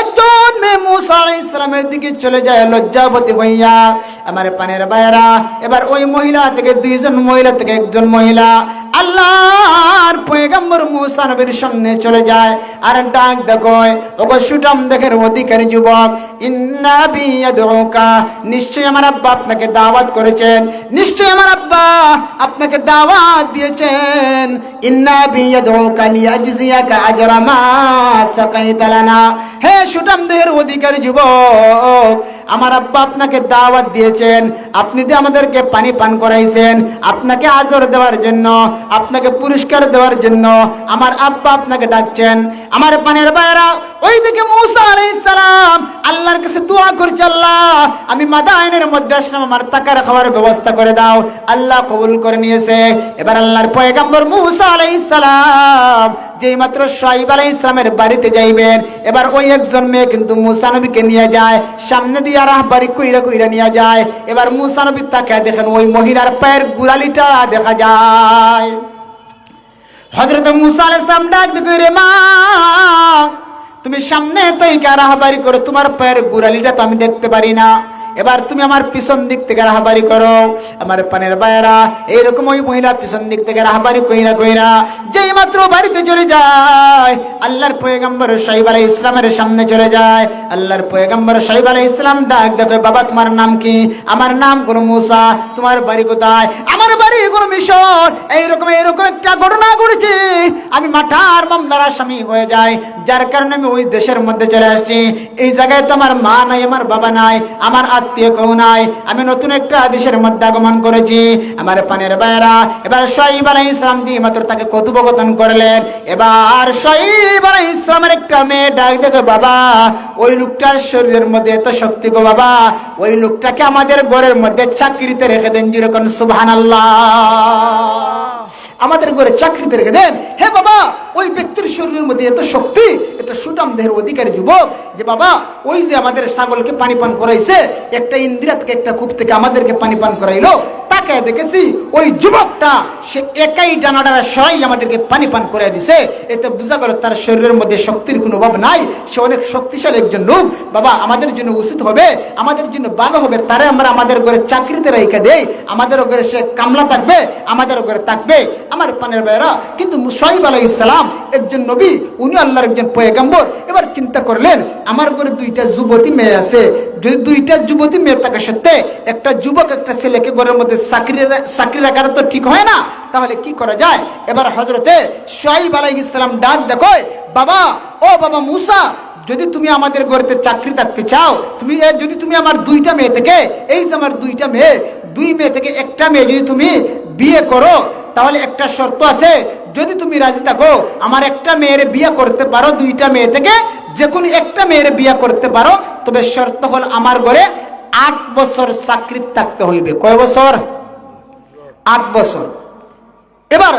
একজন মেয়ে মুসা আলাইহিস সালামের দিকে চলে যায়, লজ্জাবতী হইয়া। আমার পানের বাইরা এবার ওই মহিলা থেকে দুইজন মহিলা থেকে একজন মহিলা। আল্লাহর পয়গম্বর মুসা নবীর সামনে চলে যায়। আর ডাক দেখো, ওগো সুটাম দেখের অধিকারী যুবক, ইন্না বিয়াদুকা নিশ্চয় আমার আব্বা আপনাকে দাওয়াত করেছেন। নিশ্চয় আমার আব্বা আপনাকে দাওয়াত দিয়েছেন। ইন্না বিয়াদুকা লিয়াজজিয়াকা আজরা মা সাকাইতা লানা হে সুটাম দেহের অধিকারী যুবক আমার আব্বা আপনাকে দাওয়াত দিয়েছেন, আপনি যে আমাদেরকে পানি পান করাইছেন, আপনাকে আজর দেওয়ার জন্য, আপনাকে পুরস্কার দেওয়ার জন্য আমার আব্বা আপনাকে ডাকছেন। আমার পানের বাইরা ওইদিকে মুসা সালাম আল্লাহর কাছে দোয়া করছে, আল্লাহ, আমি মাদায়নের মধ্যে আসলাম, আমার টাকার খাওয়ার ব্যবস্থা করে দাও। আল্লাহ কবুল করে নিয়েছে। এবার আল্লাহর পয়গম্বর মুসা সালাম যেই মাত্র সাইব আলাইহিস সালামের বাড়িতে যাইবেন, এবার ওই একজন মেয়ে কিন্তু মুসা নবীকে নিয়ে যায়, সামনে দিয়ে রাহবারি কইরা কইরা নিয়ে যায়, এবার মুসা নবী তাকে দেখেন ওই মহিলার পায়ের গুড়ালিটা দেখা যায়। হজরত মুসা আলাইহিস সালাম ডাক মা, তুমি সামনে তাই রাহাবারি করো, তোমার পায়ের গুড়ালিটা তো আমি দেখতে পারি না। এবার তুমি আমার পিছন দিক থেকে রাহাবারি করো। আমার পানের বায়রা, এইরকম ওই মহিলা পিছন দিক থেকে রাহাবারি কইরা কইরা যেই মাত্র বাড়িতে চলে যায়, আল্লাহর পয়গম্বর সাহিব আলাই ইসলামের সামনে চলে যায়। আল্লাহর পয়গম্বর সাহিব আলাই ইসলাম ডাক দেখো, বাবা, তোমার নাম কি? আমার নাম কোন মুসা, তোমার বাড়ি কোথায়? আমার বাড়ি কোন মিশর। এইরকম এইরকম একটা ঘটনা ঘটেছে। আমি মাঠার মামলার আসামি হয়ে যাই। যার কারণে আমি ওই দেশের মধ্যে চলে আসছি। এই জায়গায় তো আমার মা নাই, আমার বাবা নাই, আমার আত্মীয় কেউ নাই। আমি নতুন একটা দেশের মধ্যে আগমন করেছি। আমার পানের বাইরা এবার সাইব আলাই ইসলাম দিয়ে মাত্র তাকে কথোপকথন করলেন। এবার সাইব আলাই ইসলামের একটা মেয়ে ডাক, দেখো বাবা, ওই লোকটার শরীরের মধ্যে এত শক্তি গো বাবা। ওই লোকটাকে আমাদের ঘরের মধ্যে চাকরিতে রেখে দেন, যেরকম সুবহান আমাদের ঘরে চাকরি দেন। হে বাবা ওই ব্যক্তির শরীরের মধ্যে এত শক্তি এত সুটাম দেহের অধিকারী যুবক যে, বাবা, ওই যে আমাদের ছাগলকে পানি পান করাইছে, একটা ইন্দিরা থেকে একটা কূপ থেকে আমাদেরকে পানি পান করাইলো তাকে দেখেছি ওই যুবকটা, সে একাই সরাই আমাদেরকে পানি পান দিছে। এতে বোঝা গেল তার শরীরের মধ্যে শক্তির কোনো অভাব নাই, সে অনেক শক্তিশালী একজন লোক। বাবা, আমাদের জন্য উচিত হবে, আমাদের জন্য ভালো হবে, তারে আমরা আমাদের ঘরে চাকরিতে রেখে দেই। আমাদের ঘরে সে কামলা থাকবে, আমাদের ঘরে থাকবে। আমার পানের ভাইয়েরা, কিন্তু মুসাইব আলাই ইসলাম একজন নবী, উনি আল্লাহর একজন পয়গাম্বর এবার চিন্তা করলেন, আমার ঘরে দুইটা যুবতী মেয়ে আছে। যদি দুইটা যুবতী মেয়ে থাকা সত্ত্বে একটা যুবক একটা ছেলেকে ঘরের মধ্যে চাকরি চাকরি রাখাটা তো ঠিক হয় না, তাহলে কি করা যায়? এবার হজরতে সোয়াইব আলাই ইসলাম ডাক দেখো বাবা, ও বাবা মুসা, যদি তুমি আমাদের ঘরেতে চাকরি থাকতে চাও, তুমি যদি তুমি আমার দুইটা মেয়ে থেকে, এই যে আমার দুইটা মেয়ে, দুই মেয়ে থেকে একটা মেয়ে যদি তুমি বিয়ে করো, তাহলে একটা শর্ত আছে যদি তুমি রাজি থাকো, আমার একটা মেয়ের বিয়ে করতে পারো, দুইটা মেয়ে থেকে যে কোনো একটা মেয়ের বিয়ে করতে পারো, তবে শর্ত হল আমার ঘরে আট বছর চাকরি থাকতে হইবে। কয় বছর? আট বছর। এবার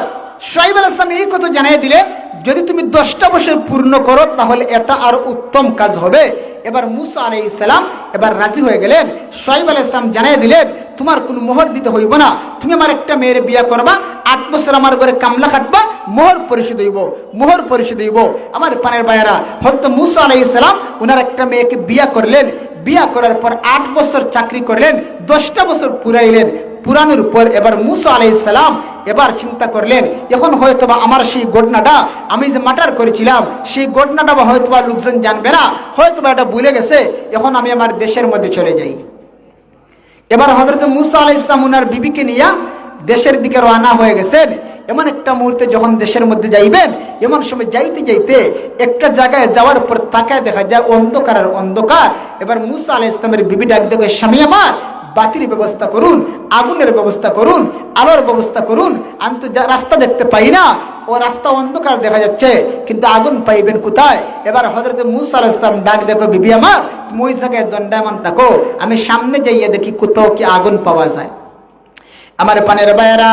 সাইব আল ইসলাম এই কথা জানিয়ে দিলে যদি তুমি দশটা বছর পূর্ণ করো, তাহলে এটা আর উত্তম কাজ হবে। এবার মুসা আলাই ইসলাম এবার রাজি হয়ে গেলেন। সাইব আল ইসলাম জানিয়ে দিলেন তোমার কোনো মোহর দিতে হইব না। তুমি আমার একটা মেয়ের বিয়ে করবা, আট বছর আমার ঘরে কামলা খাটবা মোহর পরিশোধ হইব, মোহর পরিশোধ হইব। আমার পানের বায়েরা হয়তো মুসা আলাই ইসলাম ওনার একটা মেয়েকে বিয়া করলেন। বিয়া করার পর আট বছর চাকরি করলেন, দশটা বছর পুরাইলেন। পুরানোর পর এবার মুসা আলাই সালাম এবার চিন্তা করলেন, এখন হয়তোবা আমার সেই ঘটনাটা আমি যে মাটার করেছিলাম, সেই ঘটনাটা বা হয়তোবা লোকজন জানবে না, হয়তোবা এটা ভুলে গেছে, এখন আমি আমার দেশের মধ্যে চলে যাই। এবার হজরত মুসা আলাই ইসলাম উনার বিবিকে নিয়ে দেশের দিকে রওনা হয়ে গেছেন। এমন একটা মুহূর্তে যখন দেশের মধ্যে যাইবেন, এমন সময় যাইতে যাইতে একটা জায়গায় যাওয়ার পর তাকায় দেখা যায় অন্ধকার আর অন্ধকার। এবার মুসা আলাই ইসলামের বিবি ডাক দেখে স্বামী আমার বাতির ব্যবস্থা করুন, আগুনের ব্যবস্থা করুন, আলোর ব্যবস্থা করুন, আমি তো রাস্তা দেখতে পাই না, ও রাস্তা অন্ধকার দেখা যাচ্ছে, কিন্তু আগুন পাইবেন কোথায়? এবার হজরত মুসা আলাইহিস সালাম ডাক দেখো, বিবি আমার, তুমি ওই জায়গায় দণ্ডায়মান থাকো, আমি সামনে যাইয়ে দেখি কোথাও কি আগুন পাওয়া যায়। আমার পানের বায়েরা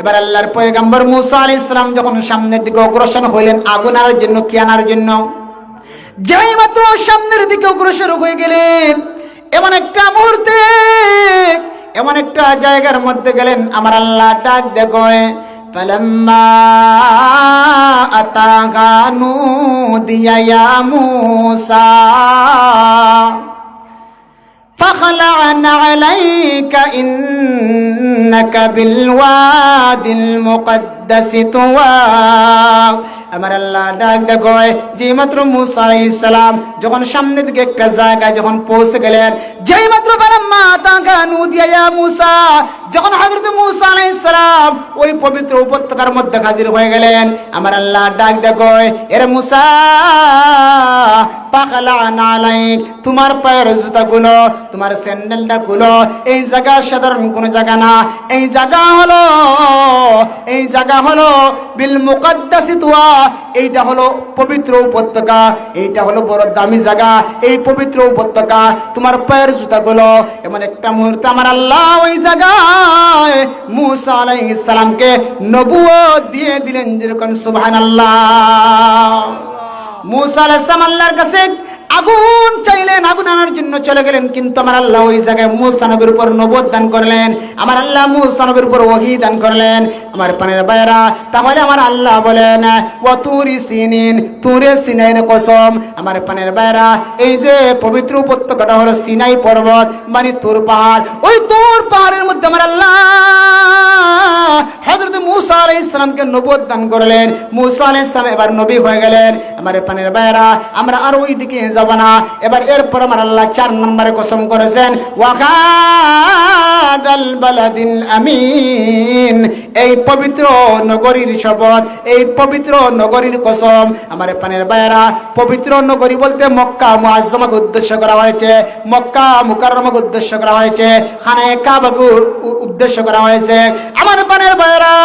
এবার আল্লাহর পয়গাম্বর মুসা আলাইহিস ইসলাম যখন সামনের দিকে অগ্রসর হইলেন, আগুন আনার জন্য, কি আনার জন্য? যাই মাত্র সামনের দিকে অগ্রসর হয়ে গেলেন এমন একটা মুহূর্তে এমন একটা জায়গার মধ্যে গেলেন আমার আল্লাহ ডাক দেখো فلما أتاها نودي يا موسى فخلعن عليك إنك بالواد المقدس মুসা উপত্যকার মধ্যে হাজির হয়ে গেলেন, আমার আল্লাহ ডাক দেখো এর মুসা তোমার পায়ের জুতাগুলো তোমার স্যান্ডেলটা গুলো এই জায়গা সাধারণ কোন জায়গা না, এই জায়গা হলো, এই জায়গা হলো বিল মুকদ্দাসি তুয়া এইটা হলো পবিত্র উপত্যকা, এইটা হলো বড় দামি জায়গা, এই পবিত্র উপত্যকা তোমার পায়ের জুতাগুলো, এমন একটা মুহূর্তে আমার আল্লাহ ওই জায়গায় মুসা আলাইহিস সালামকে নবুয়ত দিয়ে দিলেন, যেরকম সুবহানাল্লাহ। মুসা আলাইহিস সালাম আল্লাহর কাছে আগুন চাইলেন, আগুন আনার জন্য চলে গেলেন, কিন্তু আমার আল্লাহ ওই জায়গায় মুসানবের উপর নবদ দান করলেন, আমার আল্লাহ মুসানবের উপর ওহি দান করলেন। আমার পানের বাইরা তাহলে আমার আল্লাহ বলেন ও তুরি সিনিন, তুরে সিনাইন কসম। আমার পানের বাইরা এই যে পবিত্র উপত্যকাটা হলো সিনাই পর্বত মানে তোর পাহাড়, ওই তোর পাহাড়ের মধ্যে আমার আল্লাহ হযরত মুসা আলাইহিস সালামকে নবুয়ত দান করলেন। মুসা আলাইহিস সালাম এবার নবী হয়ে গেলেন। আমার পানের বাইরা আমরা আর ওই দিকে যাব না। এবার এরপর আমার আল্লাহ চার নম্বরে কসম করেছেন বালাদিন আমিন। এই পবিত্র নগরীর শপথ, এই পবিত্র নগরীর কসম। আমার পানের বাইরা পবিত্র নগরী বলতে মক্কা মুআজ্জমাকে উদ্দেশ্য করা হয়েছে, মক্কা মুকাররমাকে উদ্দেশ্য করা হয়েছে, খানায়ে কাবাকে উদ্দেশ্য করা হয়েছে। আমার পানের বাইরা বান্দারা,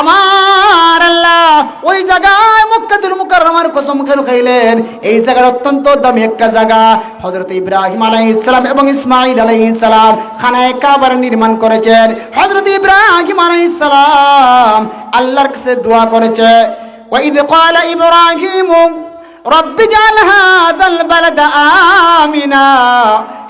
আমার আল্লাহ ওই জায়গায় মক্কাতুল মুকাররমার কসম কেন খাইলেন। এই জায়গার অত্যন্ত দামি একটা জায়গা, হযরত ইব্রাহিম আলাইহিস সালাম এবং ইসমাঈল আলাইহিস সালাম খানায়ে কাবার নির্মাণ করেছেন। হযরত ইব্রাহিম আলাইহিস সালাম আল্লাহর কাছে দোয়া করেছে। ওয়া ইদ ক্বালা ইব্রাহিম রব্বি জাল হাদাল বালাদা আমিনা।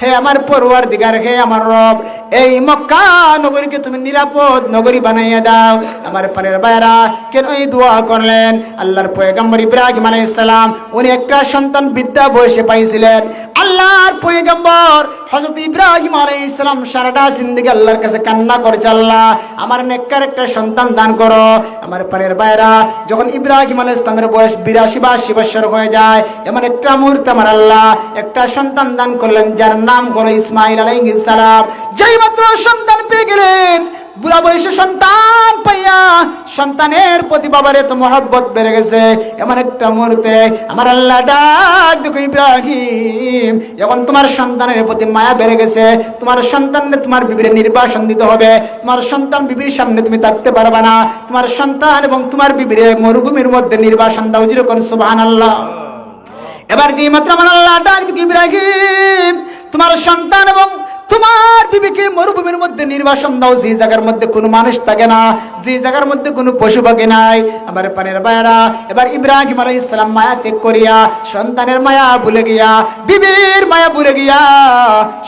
হে আমার পরওয়ার দিগার হে আমার রব, এই মক্কা নগরীকে তুমি নিরাপদ নগরী বানাইয়া দাও। আমার পানের বাইরা কেন এই দোয়া করলেন? আল্লাহর পয়গম্বর ইব্রাহিম আলাইহিস সালাম, উনি একটা সন্তান বিদ্যা বয়সে পাইছিলেন। আল্লাহর পয়গম্বর হযরত ইব্রাহিম আলাই ইসলাম সারাটা জিন্দিগি আল্লাহর কাছে কান্না করেছে আল্লাহ আমার নেককার একটা সন্তান দান করো। আমার পানের বাইরা যখন ইব্রাহিম আলাই ইসলামের বয়স বিরাশি বা আশি হয়ে যায়, এমন একটা মুহূর্তে আমার আল্লাহ একটা সন্তান দান করলেন, যার নাম হলো ইসমাইল আলাই ইসালাম যেই মাত্র সন্তান পেয়ে গেলেন বুড়া বয়সে সন্তান পাইয়া সন্তানের প্রতি বাবার এত মহব্বত বেড়ে গেছে। এমন একটা মুহূর্তে আমার আল্লাহ ডাক দেখো ইব্রাহিম এখন তোমার সন্তানের প্রতি মায়া বেড়ে গেছে তোমার সন্তানকে তোমার বিবির নির্বাসন দিতে হবে তোমার সন্তান বিবির সামনে তুমি থাকতে পারবে না তোমার সন্তান এবং তোমার বিবির মরুভূমির মধ্যে নির্বাসন দাও যেরকম সুবহান আল্লাহ। এবার যে মাত্র আমার আল্লাহ ডাক ইব্রাহিম তোমার সন্তান এবং তোমার বিবিকে মরুভূমির মধ্যে নির্বাসন দাও, যে জায়গার মধ্যে কোনো মানুষ থাকে না, যে জায়গার মধ্যে কোনো পশু পাখি নাই। আমার পানের বায়রা এবার ইব্রাহিম আলাই ইসলাম মায়া ত্যাগ করিয়া সন্তানের মায়া ভুলে গিয়া, বিবির মায়া ভুলে গিয়া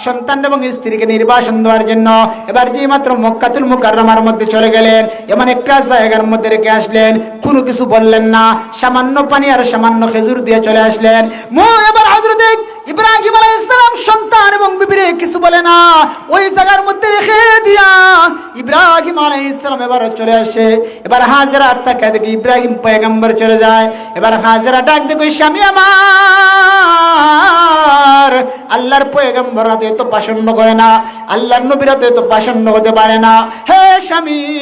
সন্তান এবং স্ত্রীকে নির্বাসন দেওয়ার জন্য এবার যে মাত্র মক্কাতুল মুকাররমার মধ্যে চলে গেলেন, এমন একটা জায়গার মধ্যে রেখে আসলেন, কোনো কিছু বললেন না, সামান্য পানি আর সামান্য খেজুর দিয়ে চলে আসলেন। মো, এবার হজরত ইব্রাহিম আলাইহিস সালাম সন্তান এবং বিবিরে কিছু বলে না। ওই জায়গার মধ্যে রেখে দিয়া ইব্রাহিম আলাইহিস সালাম এবার চলে আসে। এবার হাজরা তাকে দেখে ইব্রাহিম পয়গম্বর চলে যায়। এবার হাজরা ডাক দেখো স্বামী আমার! আল্লাহর পয়গম্বর হাতে তো পাষণ্ড করে না। আল্লাহর নবীর তো পাষণ্ড হতে পারে না। হে স্বামী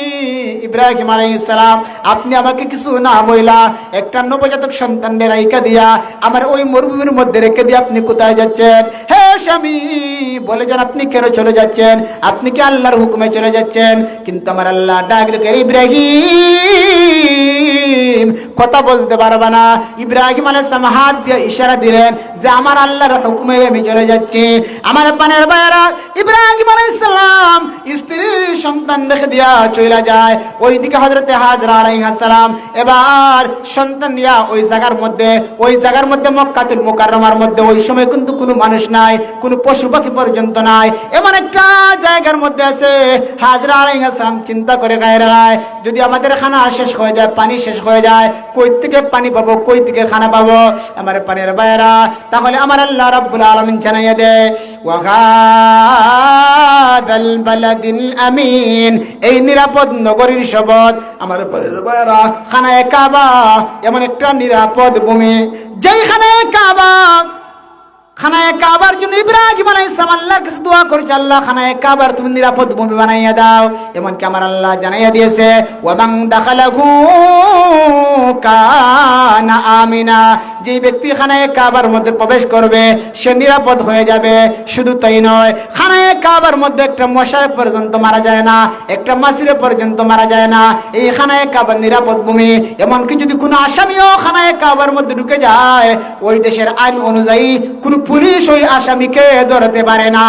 ইব্রাহিম আলাইসালাম আপনি আমাকে কিছু না বইলা একটা নবজাতক সন্তানের রাইকা দিয়া আমার ওই মরুভূমির মধ্যে রেখে দিয়ে আপনি কোথায় যাচ্ছেন? হে স্বামী, বলে যান, আপনি কেন চলে যাচ্ছেন? আপনি কি আল্লাহর হুকুমে চলে যাচ্ছেন? কিন্তু আমার আল্লাহ ডাক ইব্রাহিম ইব্রাহিম কথা বলতে পারবে না। ইব্রাহিম আলাইসালাম হাত দিয়ে ইশারা দিলেন যে, আমার আল্লাহর হুকুমে আমি চলে যাচ্ছি। আমার পানের বাইরা ইব্রাহিম আলাইসালাম স্ত্রী সন্তান রেখে দিয়া চলে যায়। ওইদিকে হজরতে হাজরা আলাইহিস সালাম, এবার সন্তান নিয়া ওই জায়গার মধ্যে, ওই জায়গার মধ্যে মক্কাতুল মুকাররমার মধ্যে, ওই সময় কিন্তু কোনো মানুষ নাই, কোনো পশু পাখি পর্যন্ত নাই। এমন একটা জায়গার মধ্যে আছে হাজরা আলাইহিস সালাম চিন্তা করে গায় যদি আমাদের খানা শেষ হয়ে যায়, পানি শেষ হয়ে যায় কই থেকে পানি পাবো, কই থেকে খানা পাবো? আমার পানির বাইরা। তাহলে আমার আল্লাহ রাব্বুল আলামিন জানাইয়া দেয় ওয়াগাদাল বালাদিল আমিন। এই নিরাপদ নগরীর শপথ আমার পানির বাইরা। খানায় কাবা, এমন একটা নিরাপদ ভূমি। যেইখানে কাবা, খানায় কাবার জন্য ইব্রাহিম সালাম আল্লাহর কাছে দোয়া করেছে, আল্লাহ, খানায় কাবার তুমি নিরাপদ ভূমি বানাইয়া দাও। এমনকি আমার আল্লাহ জানাইয়া দিয়েছে ওয়াবাং দাখালাহু কানা আমিনা। যে ব্যক্তি খানায় কাবার মধ্যে প্রবেশ করবে, সে নিরাপদ হয়ে যাবে। শুধু তাই নয়, খানায় কাবার মধ্যে একটা মশার পর্যন্ত মারা যায় না, একটা মাসিরে পর্যন্ত মারা যায় না। এই খানায় কাবার নিরাপদ ভূমি, এমনকি যদি কোনো আসামিও খানায় কাবার মধ্যে ঢুকে যায়, ওই দেশের আইন অনুযায়ী কোনো পুলিশ ওই আসামিকে ধরতে পারে না।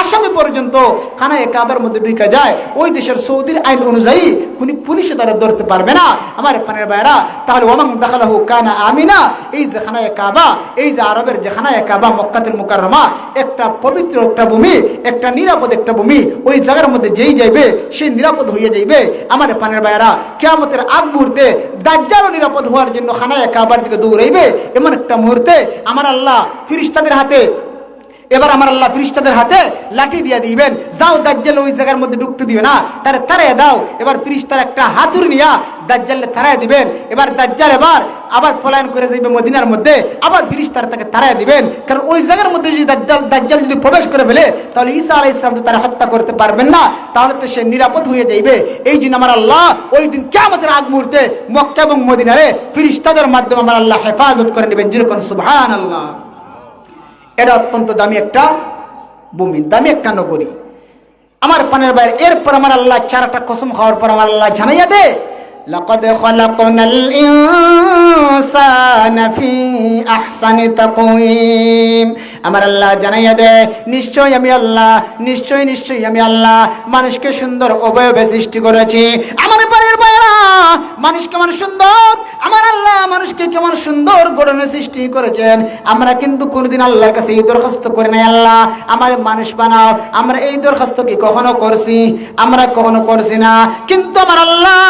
আসামি পর্যন্ত খানায় কাবার মধ্যে ঢুকে যায়। ওই দেশের সৌদির আইন অনুযায়ী কোনো পুলিশে তারা ধরতে পারবে না। আমার পানের বাইরা তাহলে ওমাং দেখালাহু কানা আমিনা, এই যে খানায় কাবা, এই যে আরবের যে খানায় কাবা মক্কাতুল মুকাররমা, একটা পবিত্র একটা ভূমি, একটা নিরাপদ একটা ভূমি, ওই জায়গার মধ্যে যেই যাইবে, সে নিরাপদ হইয়া যাইবে। আমার পানের বাইরা কেয়ামতের আগ মুহূর্তে দাজ্জালও নিরাপদ হওয়ার জন্য খানায় কাবার দিকে দৌড়াইবে। এমন একটা মুহূর্তে আমার আল্লাহ ফিরিস্তাদের হাতে এবার আমার আল্লাহ ফিরিস্তাদের হাতে লাঠি দিয়ে দিবেন। যাও দাজ্জাল ওই জায়গার মধ্যে ঢুকতে দিবে না, তারে তারাই দাও। এবার ফিরিস্তার একটা হাতুর নিয়া দাজ্জালে তারাই দিবেন। এবার দাজ্জাল এবার আবার পলায়ন করে যাইবে মদিনার মধ্যে, আবার ফিরিস্তার তাকে তারাই দিবেন। কারণ ওই জায়গার মধ্যে যদি দাজ্জাল দাজ্জাল যদি প্রবেশ করে ফেলে, তাহলে ঈসা আলাইহিস সালাম তো তারা হত্যা করতে পারবেন না, তাহলে তো সে নিরাপদ হয়ে যাইবে। এই জন্য আমার আল্লাহ ওই দিন কেমতের আগ মুহূর্তে মক্কা এবং মদিনারে ফিরিস্তাদের মাধ্যমে আমার আল্লাহ হেফাজত করে নেবেন। যেরকম সুবহান আল্লাহ এটা অত্যন্ত দামি একটা ভূমি দামি একটা নগরী আমার পানের বাইরে এরপর আমার আল্লাহ চারটা কসম খাওয়ার পর আমার আল্লাহ জানাইয়া দে لقد خلقنا الإنسان في أحسن تقويم আমার আল্লাহ জানাইয়া দে নিশ্চয় আমি আল্লাহ নিশ্চয় নিশ্চয়ই আমি আল্লাহ মানুষকে সুন্দর অবয়বে সৃষ্টি করেছি আমার পানের বাইরা মানুষ কেমন সুন্দর? আমার আল্লাহ মানুষকে কেমন সুন্দর গঠনে সৃষ্টি করেছেন। আমরা কিন্তু কোনোদিন আল্লাহর কাছে এই দরখাস্ত করি নাই, আল্লাহ, আমার মানুষ বানাও। আমরা এই দরখাস্ত কি কখনো করছি? আমরা কখনো করছি না। কিন্তু আমার আল্লাহ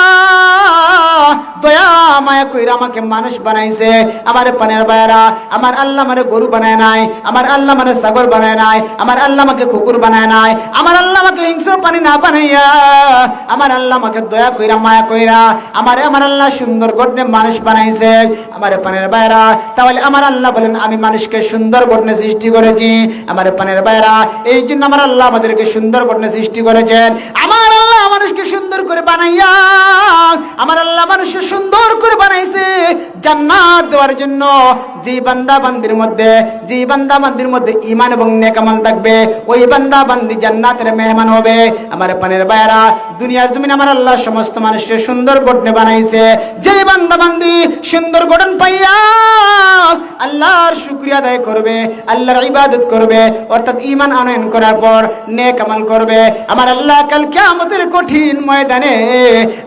দয়া মায়া কইরা আমাকে মানুষ বানাইছে আমার পানের বায়রা আমার আল্লাহ আমারে গরু বানায় নাই আমার আল্লাহ আমারে ছাগল বানায় নাই আমার আল্লাহ আমাকে কুকুর বানায় নাই আমার আল্লাহ আমাকে হিংস্র পানি না বানাইয়া আমার আল্লাহ আমাকে দয়া কইরা মায়া কইরা আমারে আমার আল্লাহ সুন্দর গঠনে মানুষ বানাইছে আমার পানের বাইরা তাহলে আমার আল্লাহ বলেন আমি মানুষকে সুন্দর গঠনে সৃষ্টি করেছি আমার পানের বাইরা এই জন্য আমার আল্লাহ আমাদেরকে সুন্দর গঠনে সৃষ্টি করেছেন আমার আল্লাহ মানুষকে সুন্দর করে বানাইয়া আমার আল্লাহ মানুষকে সুন্দর করে বানাইছে জান্নাত দেওয়ার জন্য। যে বান্দা বান্দির মধ্যে, যে বান্দা বান্দির মধ্যে ইমান এবং নেকামাল থাকবে, ওই বান্দা বান্দি জান্নাতের মেহমান হবে। আমার পানের বাইরা দুনিয়ার জমিন আমার আল্লাহ সমস্ত মানুষকে সুন্দর গঠনে বানাইছে। যে বান্দা বান্দি সুন্দর গঠন পাইয়া আল্লাহর শুক্রিয়া আদায় করবে, আল্লাহর ইবাদত করবে, অর্থাৎ ইমান আনয়ন করার পর নেক আমল করবে। আমার আল্লাহ কাল কিয়ামতের কঠিন ময়দানে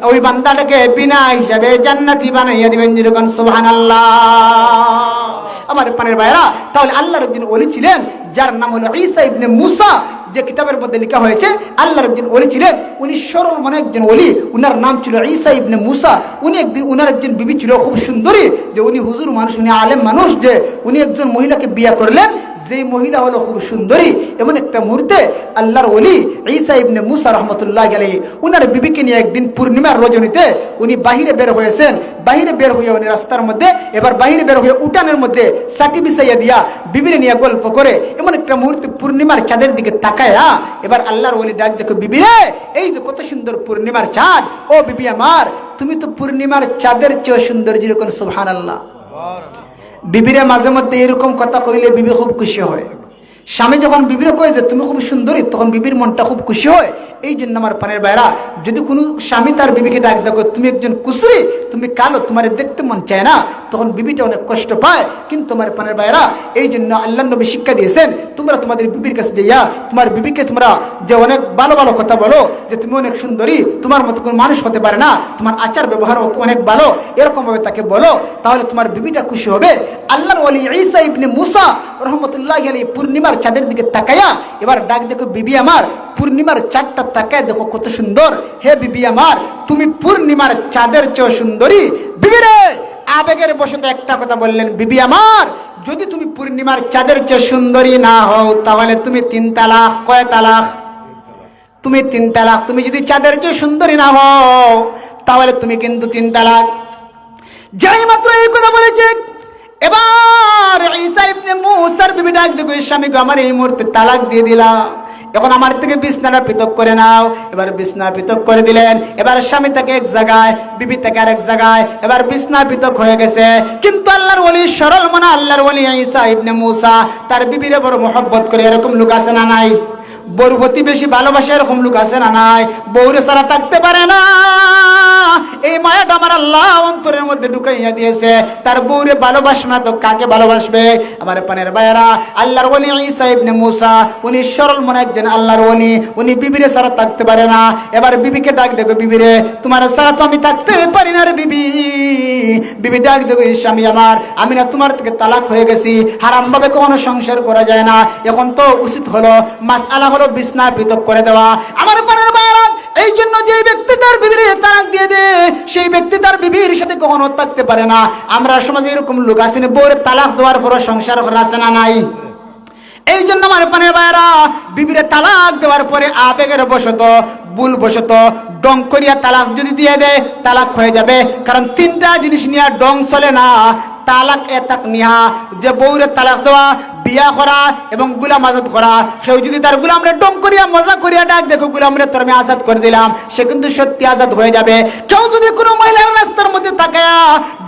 ওই বান্দাটাকে বিনা হিসাবে জান্নাতি বানাইয়া দিবেন যেরকম সুবহানাল্লাহ। আমার পানের ভাইরা তাহলে আল্লাহর একজন ছিলেন, যার নাম হলো ঈসা ইবনে মুসা, যে কিতাবের মধ্যে লেখা হয়েছে, আল্লাহর একজন ওলি ছিলেন, উনি সরল মনে একজন ওলি, উনার নাম ছিল ঈসা ইবনে মুসা। উনি একদিন, উনার একজন বিবি ছিল খুব সুন্দরী, যে উনি হুজুর মানুষ, উনি আলেম মানুষ, যে উনি একজন মহিলাকে বিয়ে করলেন যে মহিলা হলো খুব সুন্দরী, এমন একটা মুহূর্তে আল্লাহর ওলি ঈসা ইবনে মুসা রহমতুল্লাহ গেলে উনার বিবিকে নিয়ে একদিন পূর্ণিমার রজনীতে উনি বাহিরে বের হয়েছেন। বাহিরে বের হয়ে উনি রাস্তার মধ্যে, এবার বাহিরে বের হয়ে উঠানের মধ্যে সাটি বিছাইয়া দিয়া বিবিরে নিয়ে গল্প করে, এমন একটা মুহূর্তে পূর্ণিমার চাঁদের দিকে তাকায়া এবার আল্লাহর অলি ডাক দেখো, বিবি রে, এই যে কত সুন্দর পূর্ণিমার চাঁদ। ও বিবি আমার, তুমি তো পূর্ণিমার চাঁদের চেয়ে সুন্দর যেরকম সুবহান আল্লাহ বিবিরে মাঝে মধ্যে এরকম কথা কইলে বিবি খুব খুশি হয়। স্বামী যখন বিবির কয়ে যে, তুমি খুব সুন্দরী, তখন বিবির মনটা খুব খুশি হয়। এই জন্য আমার পানের বাইরা যদি কোনো স্বামী তার বিবিকে ডাক দেখো, তুমি একজন কুসরি, তুমি কালো, তোমার দেখতে মন চায় না, তখন বিবিটা অনেক কষ্ট পায়। কিন্তু তোমার পানের বাইরা এই জন্য আল্লাহ নবী শিক্ষা দিয়েছেন, তোমরা তোমাদের বিবির কাছে যাইয়া, তোমার বিবিকে তোমরা যে অনেক ভালো ভালো কথা বলো, যে তুমি অনেক সুন্দরী, তোমার মতো কোনো মানুষ হতে পারে না, তোমার আচার ব্যবহার অনেক ভালো, এরকম ভাবে তাকে বলো, তাহলে তোমার বিবিটা খুশি হবে। আল্লাহর ওলি ঈসা ইবনে মুসা রহমতুল্লাহ আলী পূর্ণিমার চাঁদের দিকে তাকায়া, এবার ডাক দেখো, বিবি আমার, পূর্ণিমার চাঁদটা তাকায় দেখো কত সুন্দর। হে বিবি আমার, তুমি পূর্ণিমার চাঁদের চেয়ে সুন্দরী। বিবি রে! আবেগের বসতে একটা কথা বললেন, বিবি আমার, যদি তুমি পূর্ণিমার চাঁদের চেয়ে সুন্দরী না হও, তাহলে তুমি তিন তালাক, কয় তালাক? তুমি তিন তালাক, তুমি যদি চাঁদের চেয়ে সুন্দরী না হও, তাহলে তুমি কিন্তু তিন তালাক। যাই মাত্র এই কথা বলেছে এবার ঈসা ইবনে মুসার বিবি ডাক দেখো স্বামী গো, আমার এই মুহূর্তে তালাক দিয়ে দিলাম। এখন আমার থেকে বিছনাটা পৃথক করে নাও। এবার বিছনা পৃথক করে দিলেন। এবার স্বামী তাকে এক জায়গায়, বিবি তাকে আরেক জায়গায়। এবার বিছনা পৃথক হয়ে গেছে। কিন্তু আল্লাহর ওলি সরল মনে, আল্লাহর ওলি ঈসা ইবনে মুসা, তার বিবিরে বড় মহব্বত করে এরকম লোক আছে না নাই? বউর প্রতি বেশি ভালোবাসা এরকম লোক আছে না নাই? বউরে সারা থাকতে পারে না। এই মায়াটা আমার আল্লাহ অন্তরের মধ্যে ঢুকাইয়া দিয়েছে। তার বউরে ভালোবাসবে না তো কাকে ভালোবাসবে? আমার পানের ভাইয়েরা, আল্লাহর ওলি ঈসা ইবনে মুসা, উনি সরল মনে একজন আল্লাহর ওলি। উনি বিবিরে সারা থাকতে পারে না। এবার বিবিকে ডাক দেবে, বিবিরে, তোমার সারা তো আমি থাকতে পারি না রে বিবি। বিবি ডাক দেবে, স্বামী আমার, আমি না তোমার থেকে তালাক হয়ে গেছি। হারাম ভাবে কোনো সংসার করা যায় না। এখন তো উচিত হলো মাস আলা হলো বিছনা পৃথক করে দেওয়া। আমার পানের ভাইয়েরা, এই জন্য যে ব্যক্তি তার বিবির তালাক দিয়ে দে, সেই ব্যক্তি তার বিবির সাথে কখনো থাকতে পারে না। আমরা সমাজে এরকম লোক আছেন বউরে তালাক দেওয়ার পর সংসার আছে না নাই। এই জন্য আমার পানের ভাইয়েরা, বিবিরে তালাক দেওয়ার পরে আবেগের ভুল বশত ডং করিয়া তালাক যদি দিয়ে দেয় তালাক হয়ে যাবে। কারণ তিনটা জিনিস নিয়ে ডং চলে না। তালাক এতাক নিহা। যে বউরে তালাক দেওয়া বিয়া করা এবং গুলাম আজাদ করা। সেও যদি তার গুলামরে ডং করিয়া, মজা করিয়া ডাক, দেখো গুলামরে তোর আমি আজাদ করে দিলাম, সে কিন্তু সত্যি আজাদ হয়ে যাবে। কেউ যদি কোনো মহিলার রাস্তার মধ্যে তাকায়া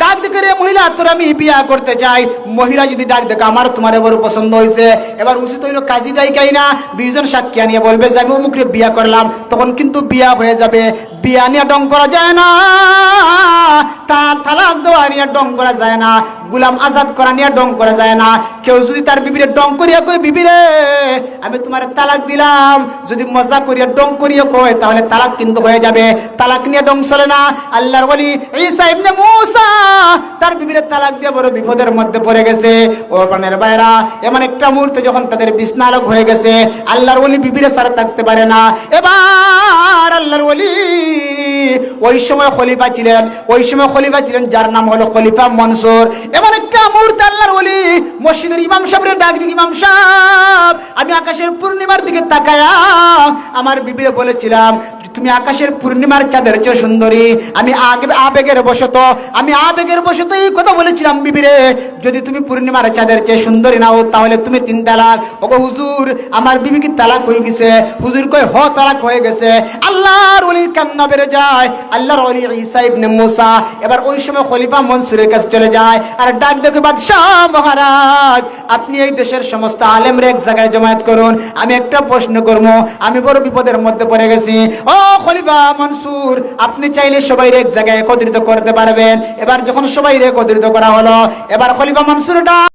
ডাক দেখে রে মহিলা, তোর আমি বিয়া করতে চাই। মহিলা যদি ডাক দেখো, আমার তোমার বড় পছন্দ হয়েছে। এবার উচিত হইল কাজী ডাইকাই না, দুইজন সাক্ষী আনিয়ে বলবে, যে আমি অমুকরে বিয়া করলাম। তখন কিন্তু বিয়া হয়ে যাবে। বিয়া নিয়ে ডং করা যায় না তা তালাক দেওয়া নিয়ে ডং করা যায় না, গুলাম আজাদ করা নিয়ে ডং করা যায় না। কেউ যদি তার বিবিরে ডং করিয়া কই বিবিরে, আমি তোমার তালাক দিলাম। যদি মজা করিয়া ডং করিয়া কয়, তাহলে তালাক কিন্তু হয়ে যাবে। তালাক নিয়ে ডং চলে না। আল্লাহর বলি ঈসা ইবনে মুসা, তার বিবিরে তালাক দিয়ে বড় বিপদের মধ্যে পড়ে গেছে। ও প্রাণের বাইরা এমন একটা মুহূর্তে যখন তাদের বিছনালক হয়ে গেছে, আল্লাহর ওলি বিবিরে সারা থাকতে পারে না। এবার আল্লাহর ওলি। ওই সময় খলিফা ছিলেন, ওই সময় খলিফা ছিলেন, যার নাম হলো খলিফা মনসুর। এমন একটা মুহূর্তে আল্লাহর ওলি, মসজিদের ইমাম সাহেবের ডাক দিক ইমাম সাহেব, আমি আকাশের পূর্ণিমার দিকে তাকায়া আমার বিবিরে বলেছিলাম তুমি আকাশের পূর্ণিমার চাঁদের চেয়ে সুন্দরী। আমি আবেগের বশত আমি আবেগের বশত এই কথা বলেছিলাম বিবিরে। যদি তুমি পূর্ণিমার চাঁদের চেয়ে সুন্দরী নাও, তাহলে তুমি তিন তালাক। ওগো হুজুর, আমার বিবি কি তালাক হয়ে গেছে। হুজুর কয়, হ, তালাক হয়ে গেছে। আল্লাহর ওলির কান্না বেড়ে যায়। আল্লাহর ওলি ঈসা ইবনে এবার ওই সময় খলিফা মনসুরের কাছে চলে যায়। আর ডাক দেখে, বাদশাহ মহারাজ, আপনি এই দেশের সমস্ত আলেমরে এক জায়গায় জমায়েত করুন। আমি একটা প্রশ্ন করব। আমি বড় বিপদের মধ্যে পড়ে গেছি। ও খলিফা মনসুর, আপনি চাইলে সবাই এক জায়গায় একত্রিত করতে পারবেন। এবার যখন সবাই একত্রিত করা হলো, এবার খলিফা মনসুর